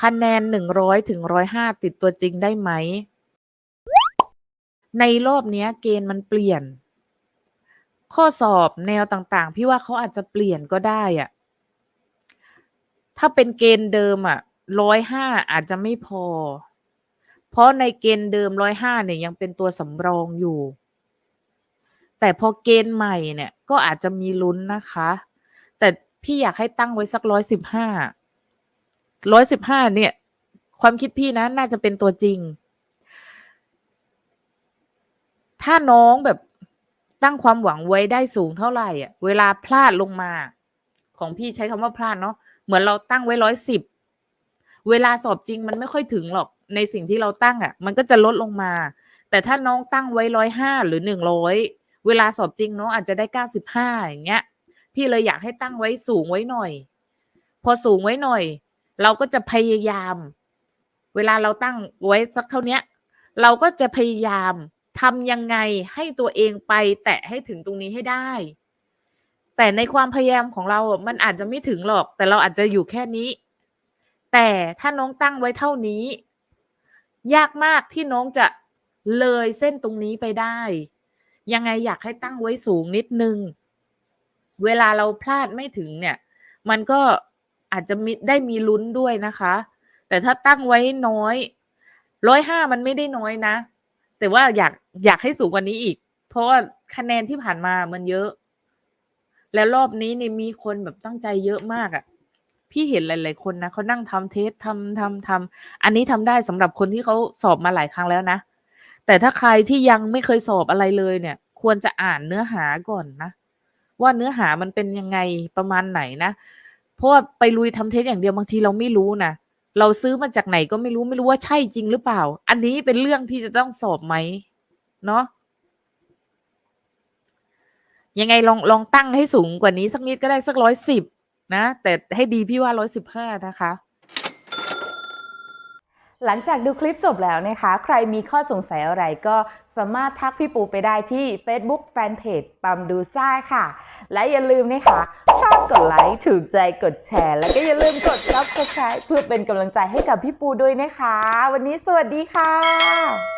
คะแนน 100ถึง105 ติดตัวจริงได้ไหม ในรอบนี้เกณฑ์มันเปลี่ยน ข้อสอบแนวต่างๆ พี่ว่าเขาอาจจะเปลี่ยนก็ได้อะถ้าเป็นเกณฑ์เดิมอะ105อาจจะไม่พอ เพราะในเกณฑ์เดิม105เนี่ยยังเป็นตัวสำรองอยู่ แต่พอเกณฑ์ใหม่เนี่ย ก็อาจจะมีลุ้นนะคะ แต่พี่อยากให้ตั้งไว้สักร้อยสิบห้า 115 115เนี่ย ความคิดพี่นะน่าจะเป็นตัวจริง ถ้าน้องแบบตั้งความหวังไว้ได้สูงเท่าไหร่อะ เวลาพลาดลงมา ของพี่ใช้คำว่าพลาดเนาะเหมือนเราตั้งไว้110เวลาสอบจริงมันไม่ค่อยถึงหรอกในสิ่งที่เราตั้งอะมันก็จะลดลงมา แต่ถ้าน้องตั้งไว้105หรือ100เวลาสอบจริงน้องอาจจะได้95อย่างเงี้ย พี่เลยอยากให้ตั้งไว้สูงไว้หน่อย พอสูงไว้หน่อย เราก็จะพยายาม เวลาเราตั้งไว้สักเท่านี้เราก็จะพยายามทำยังไงให้ตัวเองไปแตะให้ถึงตรงนี้ให้ได้ แต่ในความพยายามของเรามันอาจจะไม่ถึงหรอก แต่เราอาจจะอยู่แค่นี้ แต่ถ้าน้องตั้งไว้เท่านี้ ยากมากที่น้องจะเลยเส้นตรงนี้ไปได้ ยังไงอยากให้ตั้งไว้สูงนิดนึง เวลาเราพลาดไม่ถึงเนี่ย มันก็ อาจจะมีได้มีลุ้นด้วยนะคะ แต่ถ้าตั้งไว้น้อย105มันไม่ได้น้อยนะ แต่ว่าอยากอยากให้สูงกว่านี้อีก เพราะว่าคะแนนที่ผ่านมามันเยอะ แล้วรอบนี้เนี่ยมีคนแบบตั้งใจเยอะมากอะพี่เห็นหลาย ๆ คนนะเขานั่งทำเทสต์ทำๆๆอันนี้ทำได้สำหรับคนที่เขาสอบมาหลายครั้งแล้วนะ แต่ถ้าใครที่ยังไม่เคยสอบอะไรเลยเนี่ย ควรจะอ่านเนื้อหาก่อนนะ ว่าเนื้อหามันเป็นยังไงประมาณไหนนะ เพราะว่าไปลุยทำเทสอย่างเดียวบางทีเราไม่รู้นะเราซื้อมาจากไหนก็ไม่รู้ไม่รู้ว่าใช่จริงหรือเปล่า อันนี้เป็นเรื่องที่จะต้องสอบไหมเนาะยังไงลองลองตั้งให้สูงกว่านี้สักนิดก็ได้สักร้อยสิบนะ แต่ให้ดีพี่ว่าร้อยสิบห้านะคะ หลังจากดูคลิปจบแล้วนะคะ ใครมีข้อสงสัยอะไรก็สามารถทักพี่ปูไปได้ที่ Facebook Fanpage ปั๊มดูซ่าค่ะ และอย่าลืมนะคะ ชอบกดไลค์ถูกใจกดแชร์ แล้วก็อย่าลืมกด Subscribe เพื่อเป็นกำลังใจให้กับพี่ปูด้วยนะคะ วันนี้สวัสดีค่ะ